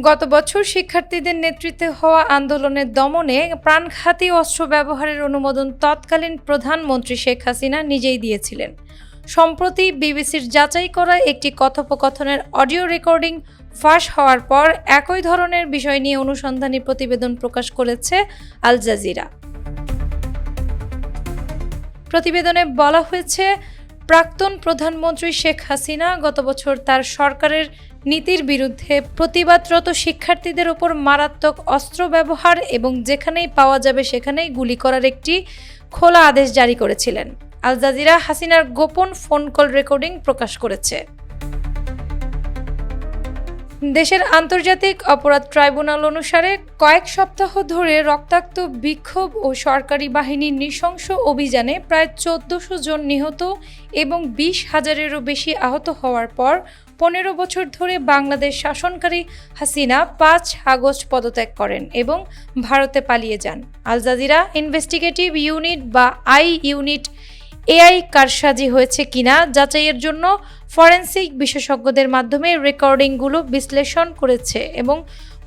গত বছর শিক্ষার্থীদের নেতৃত্বে হওয়া আন্দোলনের দমনে প্রাণঘাতী অস্ত্র ব্যবহারের অনুমোদন তৎকালীন প্রধানমন্ত্রী শেখ হাসিনা নিজেই দিয়েছিলেন। সম্প্রতি বিবিসির যাচাই করা একটি কথোপকথনের অডিও রেকর্ডিং ফাঁস হওয়ার পর একই ধরনের বিষয় নিয়ে অনুসন্ধানী প্রতিবেদন প্রকাশ করেছে আল জাজিরা। প্রতিবেদনে বলা হয়েছে প্রাক্তন প্রধানমন্ত্রী শেখ হাসিনা গত বছর তার সরকারের নীতির বিরুদ্ধে প্রতিবাদরত শিক্ষার্থীদের ওপর মারাত্মক অস্ত্র ব্যবহার এবং যেখানেই পাওয়া যাবে সেখানেই গুলি করার একটি খোলা আদেশ জারি করেছিলেন। আল জাজিরা হাসিনার গোপন ফোন কল রেকর্ডিং প্রকাশ করেছে। দেশের আন্তর্জাতিক অপরাধ ট্রাইব্যুনাল অনুসারে কয়েক সপ্তাহ ধরে রক্তাক্ত বিক্ষোভ ও সরকারি বাহিনীর নৃশংস অভিযানে প্রায় চোদ্দশো জন নিহত এবং বিশ হাজারেরও বেশি আহত হওয়ার পর পনেরো বছর ধরে বাংলাদেশ শাসনকারী হাসিনা পাঁচ আগস্ট পদত্যাগ করেন এবং ভারতে পালিয়ে যান। আল জাজিরা ইনভেস্টিগেটিভ ইউনিট বা আই ইউনিট এআই কারসাজি হয়েছে কিনা যাচাইয়ের জন্য ফরেন্সিক বিশেষজ্ঞদের মাধ্যমে রেকর্ডিংগুলো বিশ্লেষণ করেছে এবং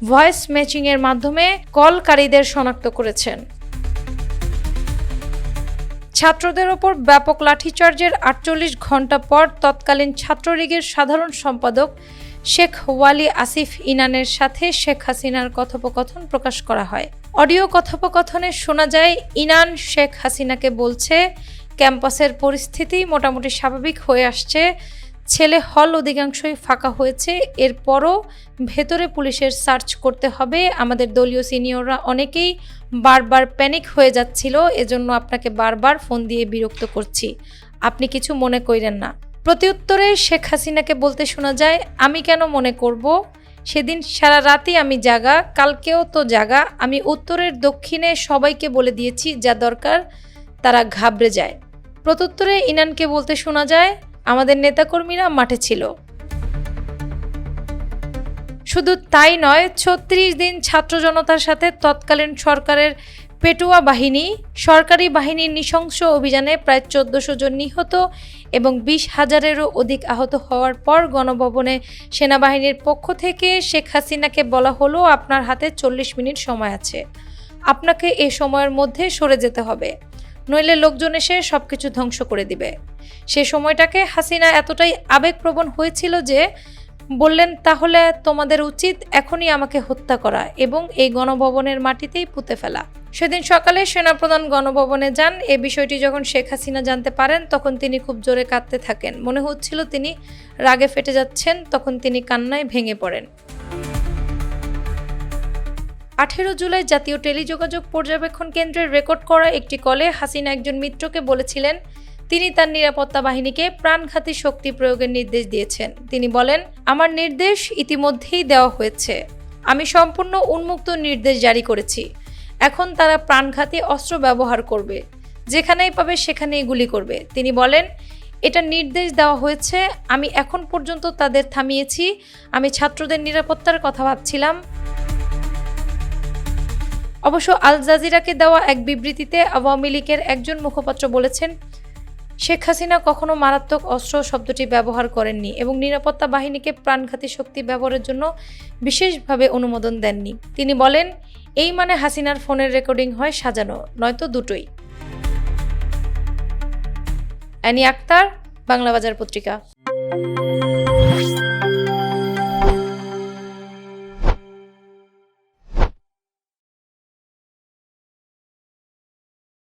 ভয়েস ম্যাচিংয়ের মাধ্যমে কলকারীদের শনাক্ত করেছেন। ছাত্রদের ওপর ব্যাপক লাঠিচার্জের আটচল্লিশ ঘণ্টা পর তৎকালীন ছাত্রলীগের সাধারণ সম্পাদক শেখ ওয়ালি আসিফ ইনানের সাথে শেখ হাসিনার কথোপকথন প্রকাশ করা হয়। অডিও কথোপকথনে শোনা যায়, ইনান শেখ হাসিনাকে বলছে ক্যাম্পাসের পরিস্থিতি মোটামুটি স্বাভাবিক হয়ে আসছে। ছেলে হল অধিকাংশই ফাঁকা হয়েছে। এরপরও ভেতরে পুলিশের সার্চ করতে হবে। আমাদের দলীয় সিনিয়ররা অনেকেই বারবার প্যানিক হয়ে যাচ্ছিল। এজন্য আপনাকে বারবার ফোন দিয়ে বিরক্ত করছি। আপনি কিছু মনে কইরেন না। প্রত্যুত্তরে শেখ হাসিনাকে বলতে শোনা যায়, আমি কেন মনে করব? সেদিন সারা রাতই আমি জাগা, কালকেও তো জাগা। আমি উত্তরের দক্ষিণে সবাইকে বলে দিয়েছি যা দরকার। তারা ঘাবড়ে যায়। প্রত্যুত্তরে ইনানকে বলতে শোনা যায়, আমাদের নেতাকর্মীরা মাঠে ছিল। শুধু তাই নয়, ছত্রিশ দিন ছাত্র জনতার সাথে তৎকালীন সরকারের পেটুয়া বাহিনী, সরকারি বাহিনীর নৃশংস অভিযানে প্রায় চোদ্দশো জন নিহত এবং বিশ হাজারেরও অধিক আহত হওয়ার পর গণভবনে সেনাবাহিনীর পক্ষ থেকে শেখ হাসিনাকে বলা হলো, আপনার হাতে চল্লিশ মিনিট সময় আছে। আপনাকে এ সময়ের মধ্যে সরে যেতে হবে। নইলে লোকজন এসে সব কিছু ধ্বংস করে দিবে। সে সময়টাকে হাসিনা এতটাই আবেগপ্রবণ হয়েছিল যে বললেন, তাহলে তোমাদের উচিত এখনই আমাকে হত্যা করা এবং এই গণভবনের মাটিতেই পুঁতে ফেলা। সেদিন সকালে সেনাপ্রধান গণভবনে যান। এ বিষয়টি যখন শেখ হাসিনা জানতে পারেন, তখন তিনি খুব জোরে কাঁদতে থাকেন। মনে হচ্ছিল তিনি রাগে ফেটে যাচ্ছেন, তখন তিনি কান্নায় ভেঙে পড়েন। আঠেরো জুলাই জাতীয় টেলিযোগাযোগ পর্যবেক্ষণ কেন্দ্রের রেকর্ড করা একটি কলে হাসিনা একজন মিত্রকে বলেছিলেন, তিনি তার নিরাপত্তা বাহিনীকে প্রাণঘাতী শক্তি প্রয়োগের নির্দেশ দিয়েছেন। তিনি বলেন, আমার নির্দেশ ইতিমধ্যেই দেওয়া হয়েছে। আমি সম্পূর্ণ উন্মুক্ত নির্দেশ জারি করেছি। এখন তারা প্রাণঘাতী অস্ত্র ব্যবহার করবে। যেখানেই পাবে সেখানেই গুলি করবে। তিনি বলেন, এটা নির্দেশ দেওয়া হয়েছে। আমি এখন পর্যন্ত তাদের থামিয়েছি। আমি ছাত্রদের নিরাপত্তার কথা ভাবছিলাম। অবশ্য আল জাজিরাকে দেওয়া এক বিবৃতিতে আওয়ামী লীগের একজন মুখপাত্র বলেছেন, শেখ হাসিনা কখনো মারাত্মক অস্ত্র শব্দটি ব্যবহার করেননি এবং নিরাপত্তা বাহিনীকে প্রাণঘাতী শক্তি ব্যবহারের জন্য বিশেষভাবে অনুমোদন দেননি। তিনি বলেন, এই মানে হাসিনার ফোনের রেকর্ডিং হয় সাজানো, নয়তো দুটোই। অ্যানি আক্তার, বাংলা বাজার পত্রিকা।